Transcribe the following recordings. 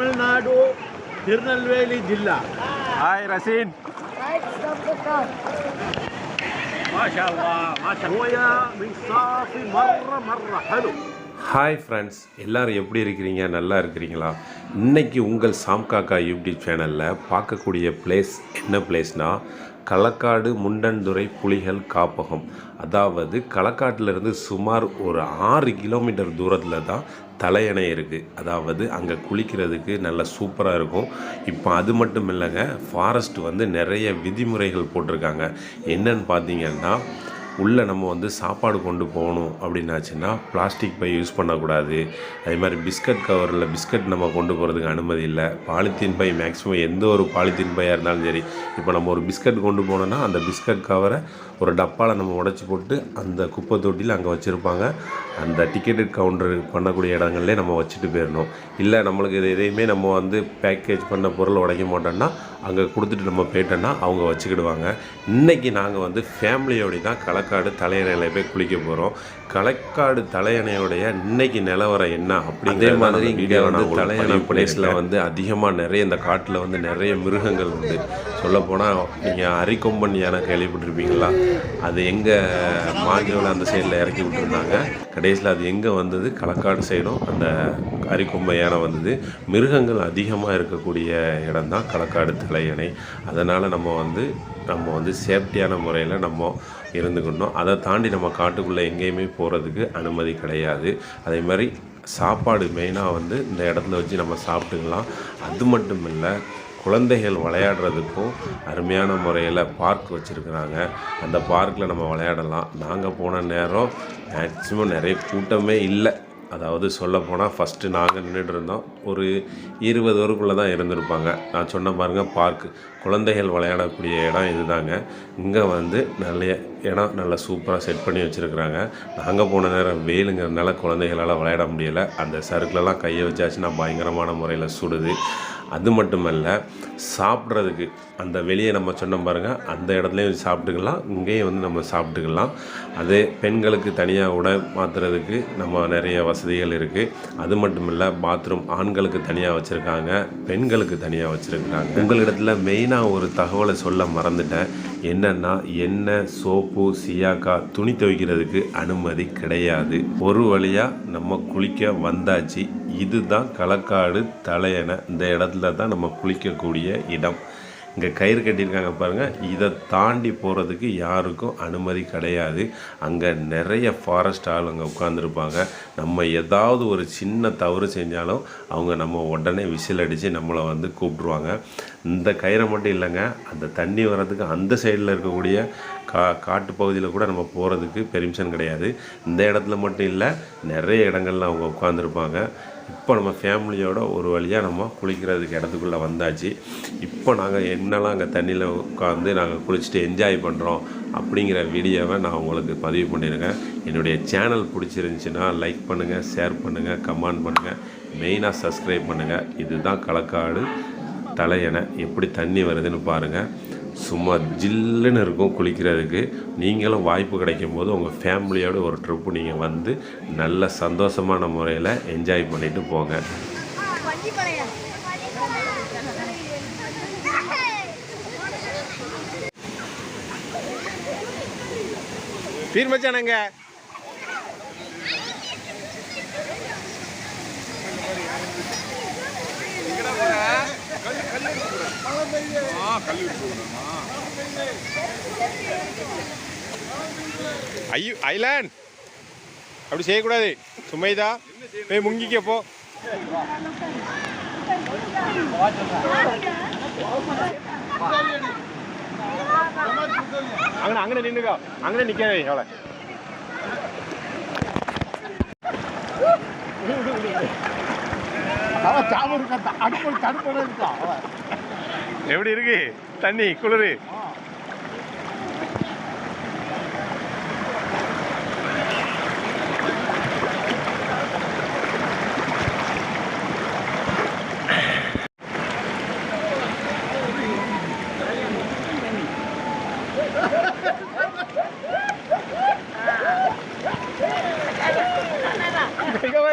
ತಮಿಳುನಾಡು ತಿರುನಲ್ವೇಲಿ ಜಿಲ್ಲಾ hi ರಸೀನ್ ما شاء الله ما شاء الله مويه من صافي مره مره حلو hi friends எல்லோரும் எப்படி இருக்கிறீங்க? நல்லா இருக்கிறீங்களா? இன்றைக்கி உங்கள் சாம்காக்கா யூடியூப் சேனலில் பார்க்கக்கூடிய பிளேஸ் என்ன பிளேஸ்னால் களக்காடு முண்டன்துறை புலிகள் காப்பகம். அதாவது களக்காட்டிலிருந்து சுமார் ஒரு ஆறு கிலோமீட்டர் தூரத்தில் தான் தலையணை இருக்குது அதாவது அங்கே குளிக்கிறதுக்கு நல்ல சூப்பராக இருக்கும். இப்போ அது மட்டும் இல்லைங்க ஃபாரஸ்ட் வந்து நிறைய விதிமுறைகள் போட்டிருக்காங்க. என்னன்னு பார்த்தீங்கன்னா உள்ளே நம்ம வந்து சாப்பாடு கொண்டு போகணும் அப்படின்னாச்சுன்னா பிளாஸ்டிக் பை யூஸ் பண்ணக்கூடாது. அதே மாதிரி பிஸ்கட் கவரில் பிஸ்கட் நம்ம கொண்டு போகிறதுக்கு அனுமதி இல்லை. பாலித்தீன் பை மேக்ஸிமம் எந்த ஒரு பாலித்தீன் பையாக இருந்தாலும் சரி இப்போ நம்ம ஒரு பிஸ்கட் கொண்டு போனோன்னா அந்த பிஸ்கட் கவரை ஒரு டப்பாவில் நம்ம உடச்சி போட்டு அந்த குப்பை தொட்டியில் அங்கே வச்சுருப்பாங்க. அந்த டிக்கெட் கவுண்டர் பண்ணக்கூடிய இடங்கள்லேயே நம்ம வச்சுட்டு போயிடணும் இல்லை நம்மளுக்கு இது எதையுமே நம்ம வந்து பேக்கேஜ் பண்ண பொருள் உடைக்க மாட்டோம்னா அங்கே கொடுத்துட்டு நம்ம போயிட்டோன்னா அவங்க வச்சுக்கிடுவாங்க. இன்றைக்கி நாங்கள் வந்து ஃபேமிலியோடய தான் களக்காடு தலையணையில் போய் குளிக்க போகிறோம் களக்காடு தலையணையோடைய இன்னைக்கு நிலவரம் என்ன அப்படிங்கிற மாதிரி இங்கே வந்து தலையணை பிளேஸில் வந்து அதிகமாக நிறைய இந்த காட்டில் வந்து நிறைய மிருகங்கள் உண்டு சொல்லப்போனால் நீங்கள் அரிக்கொம்பன் யானை கேள்விப்பட்டிருப்பீங்களா? அது எங்கே மாஞ்சோல அந்த சைடில் இறக்கி விட்டுருந்தாங்க. கடைசியில் அது எங்கே வந்தது? களக்காடு சைடும் அந்த அரிக்கொம்பை யானை வந்தது. மிருகங்கள் அதிகமாக இருக்கக்கூடிய இடம் தான் களக்காடு தலையணை. அதனால் நம்ம வந்து நம்ம வந்து சேஃப்டியான முறையில் நம்ம இருந்துக்கணும். அதை தாண்டி நம்ம காட்டுக்குள்ளே எங்கேயுமே போகிறதுக்கு அனுமதி கிடையாது. அதே மாதிரி சாப்பாடு மெயினாக வந்து இந்த இடத்துல வச்சு நம்ம சாப்பிட்டுக்கலாம். அது மட்டும் இல்லை குழந்தைகள் விளையாடுறதுக்கும் அருமையான முறையில் பார்க் வச்சுருக்குறாங்க. அந்த பார்க்கில் நம்ம விளையாடலாம். நாங்கள் போன நேரம் மேக்ஸிமம் நிறைய கூட்டமே இல்லை. அதாவது சொல்ல போனால் ஃபஸ்ட்டு நாங்கள் நின்றுட்டு இருந்தோம். ஒரு இருபது வருக்குள்ளே தான் இருந்திருப்பாங்க. நான் சொன்ன பாருங்கள் பார்க்கு குழந்தைகள் விளையாடக்கூடிய இடம் இதுதாங்க. இங்கே வந்து நல்ல இடம் நல்லா சூப்பராக செட் பண்ணி வச்சுருக்குறாங்க. நாங்கள் போன நேரம் வெயிலுங்கிறதுனால குழந்தைகளால் விளையாட முடியலை. அந்த சருக்குலலாம் கையை வச்சாச்சுன்னா பயங்கரமான முறையில் சுடுது. அது மட்டுமல்ல சாப்பிட்றதுக்கு அந்த வெளியே நம்ம சொன்னோம் பாருங்கள் அந்த இடத்துலையும் சாப்பிட்டுக்கலாம் இங்கேயும் வந்து நம்ம சாப்பிட்டுக்கலாம். அதே பெண்களுக்கு தனியாக உடை மாற்றுறதுக்கு நம்ம நிறைய வசதிகள் இருக்குது அது மட்டும் இல்லை பாத்ரூம் ஆண்களுக்கு தனியாக வச்சுருக்காங்க பெண்களுக்கு தனியாக வச்சுருக்காங்க உங்களிடத்தில் மெயினாக ஒரு தகவலை சொல்ல மறந்துட்டேன். என்னென்னா எண்ணெய் சோப்பு சியாக்கா துணி துவைக்கிறதுக்கு அனுமதி கிடையாது. ஒரு வழியாக நம்ம குளிக்க வந்தாச்சு. இதுதான் களக்காடு தலையணை. இந்த இடத்துல தான் நம்ம குளிக்கக்கூடிய இடம். இங்கே கயிறு கட்டியிருக்காங்க பாருங்கள் இதை தாண்டி போகிறதுக்கு யாருக்கும் அனுமதி கிடையாது. அங்கே நிறைய ஃபாரஸ்ட் ஆளுங்க உட்காந்துருப்பாங்க நம்ம ஏதாவது ஒரு சின்ன தவறு செஞ்சாலும் அவங்க நம்ம உடனே விசில் அடித்து நம்மளை வந்து கூப்பிடுவாங்க இந்த கயிறை மட்டும் இல்லைங்க. அந்த தண்ணி வர்றதுக்கு அந்த சைடில் இருக்கக்கூடிய கா காட்டு பகுதியில் கூட நம்ம போகிறதுக்கு பெர்மிஷன் கிடையாது. இந்த இடத்துல மட்டும் இல்லை நிறைய இடங்கள்ல அவங்க உட்காந்துருப்பாங்க இப்போ நம்ம ஃபேமிலியோட ஒரு வழியாக நம்ம குளிக்கிறதுக்கு இடத்துக்குள்ளே வந்தாச்சு. இப்போ நாங்கள் என்னெல்லாம் அங்கே தண்ணியில் உட்காந்து நாங்கள் குளிச்சுட்டு என்ஜாய் பண்ணுறோம் அப்படிங்கிற வீடியோவை நான் உங்களுக்கு பதிவு பண்ணியிருக்கேன். என்னுடைய சேனல் பிடிச்சிருந்துச்சின்னா லைக் பண்ணுங்கள் ஷேர் பண்ணுங்கள் கமெண்ட் பண்ணுங்கள் மெயினாக சப்ஸ்கிரைப் பண்ணுங்கள் இதுதான் களக்காடு தலையணை எப்படி தண்ணி வருதுன்னு பாருங்கள் சும்மா ஜில்லுன்னு இருக்கும் குளிக்கிறதுக்கு. நீங்களும் வாய்ப்பு கிடைக்கும் போது உங்கள் ஃபேமிலியோடு ஒரு ட்ரிப்பு நீங்கள் வந்து நல்ல சந்தோஷமான முறையில் என்ஜாய் பண்ணிட்டு போங்க. பீர் ஐயோ ஐலாண்ட். அப்படி செய்யக்கூடாது. சுமைதா போய் முங்கிக்க போ. அங்கே அங்கே நின்றுக்கா அங்கே நிற்கவே எவ்வளோ அவன் சாம இருக்கா அடுப்பு தடுப்போட இருக்கான் அவன் எப்படி இருக்கு? தண்ணி குளிர்.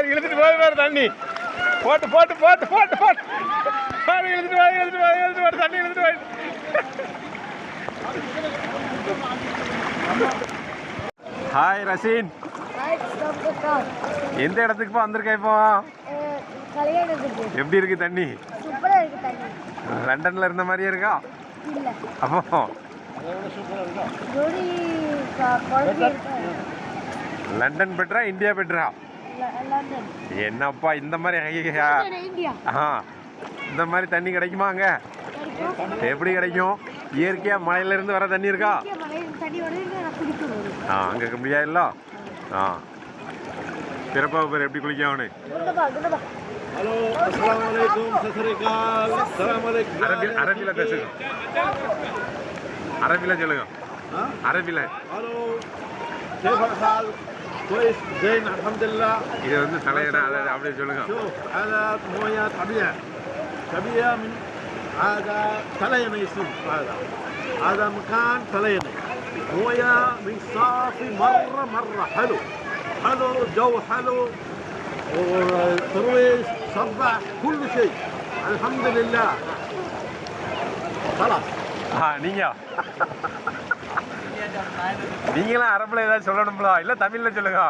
இழுத்துட்டு போய் பாரு தண்ணி. போட்டு போட்டு போட்டு போட்டு போட்டு. பாரு எழுதிட்டு வாங்க எழுதிட்டு வாங்க எழுதிட்டு வாங்க தண்ணி எழுதிட்டு வாங்க ஹாய் ரசீன் எந்த இடத்துக்கு இப்போ வந்திருக்க இப்போ? எப்படி இருக்கு தண்ணி? லண்டன்ல இருந்த மாதிரியே இருக்கா? அப்போ லண்டன் பெட்ரா இந்தியா பெட்ரா? என்னப்பா இந்த மாதிரி ஆ. இந்த மாதிரி தண்ணி கிடைக்குமா கிடைக்குமாங்க எப்படி கிடைக்கும்? இயற்கையாக மலையிலேருந்து வர தண்ணி இருக்கா? ஆ அங்கே இருக்க முடியாதுல்ல ஆ. பிறப்பா பேர் எப்படி குளிக்க அவனு? அரபில பேசுங்க. அரபில சொல்லுங்க. அரபில. ஹலோ. كويس زين الحمد لله இது வந்து தலையிட அதை அப்படியே சொல்லுங்க شوف هذا مويه طبيعه طبيعه من هذا تلين يصير هذا هذا مكان تلين مويه من صافي مره مره حلو حلو جو حلو وترويج صبح كل شيء الحمد لله خلاص ஆ நீங்க நீங்களாம் அரபில் ஏதாவது சொல்லணும்ல? இல்லை தமிழில் சொல்லுங்க.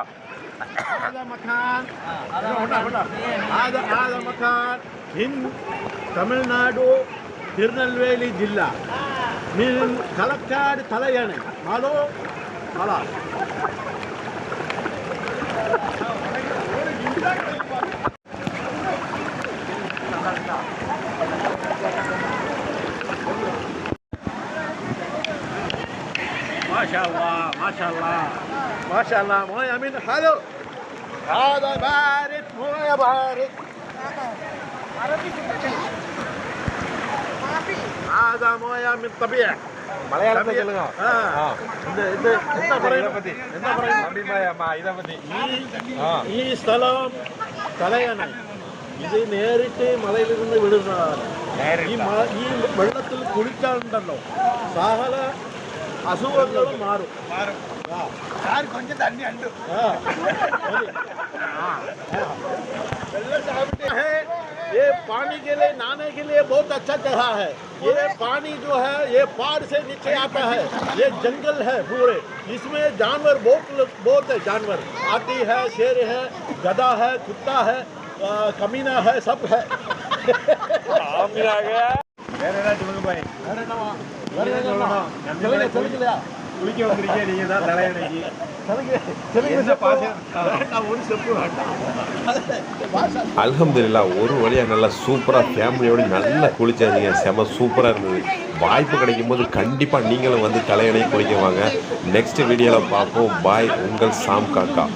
தமிழ்நாடு திருநெல்வேலி ஜில்லா. மீன் கலக்காடு தலையணை. மலோ கலா شاء الله مويه من حلو هذا بارد مويه بارد هذا مويه من طبيعي மலையாளத்துல சொல்லுங்க ஆ. ஆ. இந்த இந்த என்ன இதை പറയുന്നു பத்தி என்ன പറയുന്നു அபிமாயம்மா இதை பத்தி ഈ ആ. ഈ സ്ഥലം തലയണ ഇത് നേരിട്ട് മലയിലിരുന്ന് വിടുന്നതാണ് ഈ മ- ഈ വെള്ളത്തിൽ കുളിക്കാറുണ്ടല്ലോ സകല അസുഖങ്ങളും മാറും சார் கொஞ்சம் தண்ணி அண்டு ये पानी के लिए नहाने के लिए बहुत अच्छा जगह है। ये पानी जो है ये पहाड़ से नीचे आता है। ये जंगल है पूरे। इसमें जानवर बहुत बहुत है जानवर। हाथी है शेर है गधा है कुत्ता है आ, कमीना है सब है। मेरा नाम भाई। मेरा नाम मेरा चले चले குளிக்க வந்திருக்கீங்க நீங்க தான் தலையணைக்கு. அல்ஹம்துலில்லா ஒரு வழியாக நல்லா சூப்பராக ஃபேமிலியோடு நல்லா குளிச்சாதீங்க. செம சூப்பராக இருந்தது. வாய்ப்பு கிடைக்கும் போது கண்டிப்பாக நீங்களும் வந்து தலையணை குளிக்க வாங்க. நெக்ஸ்ட் வீடியோவில் பார்ப்போம். பாய் உங்கள் சாம் காக்கா.